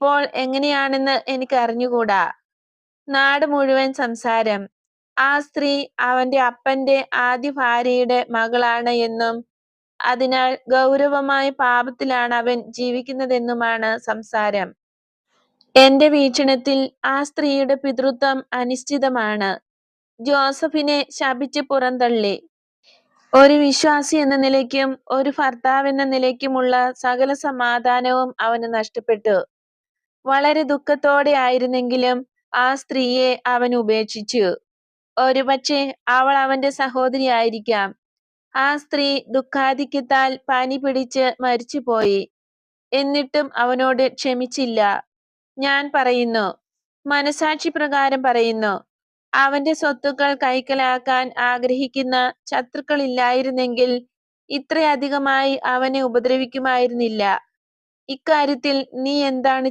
ഇപ്പോൾ എങ്ങനെയാണെന്ന് എനിക്ക് അറിഞ്ഞുകൂടാ നാട് മുഴുവൻ സംസാരം. ആ സ്ത്രീ അവന്റെ അപ്പന്റെ ആദ്യ ഭാര്യയുടെ മകളാണ് എന്നും അതിനാൽ ഗൗരവമായ പാപത്തിലാണ് അവൻ ജീവിക്കുന്നതെന്നുമാണ് സംസാരം. എന്റെ വീക്ഷണത്തിൽ ആ സ്ത്രീയുടെ പിതൃത്വം അനിശ്ചിതമാണ്. ജോസഫിനെ ശപിച്ച് പുറന്തള്ളി. ഒരു വിശ്വാസി എന്ന നിലയ്ക്കും ഒരു ഭർത്താവ് എന്ന നിലയ്ക്കുമുള്ള സകല സമാധാനവും അവന് നഷ്ടപ്പെട്ടു. വളരെ ദുഃഖത്തോടെ ആയിരുന്നെങ്കിലും ആ സ്ത്രീയെ അവൻ ഉപേക്ഷിച്ചു. ഒരുപക്ഷെ അവൾ അവന്റെ സഹോദരി ആയിരിക്കാം ആ സ്ത്രീ ദുഃഖാധിക്യത്താൽ പനി പിടിച്ച് മരിച്ചുപോയി. എന്നിട്ടും അവനോട് ക്ഷമിച്ചില്ല. ഞാൻ പറയുന്നു, മനസാക്ഷി പ്രകാരം പറയുന്നു, അവന്റെ സ്വത്തുക്കൾ കൈക്കലാക്കാൻ ആഗ്രഹിക്കുന്ന ശത്രുക്കളില്ലായിരുന്നെങ്കിൽ ഇത്രയധികമായി അവനെ ഉപദ്രവിക്കുമായിരുന്നില്ല. ഇക്കാര്യത്തിൽ നീ എന്താണ്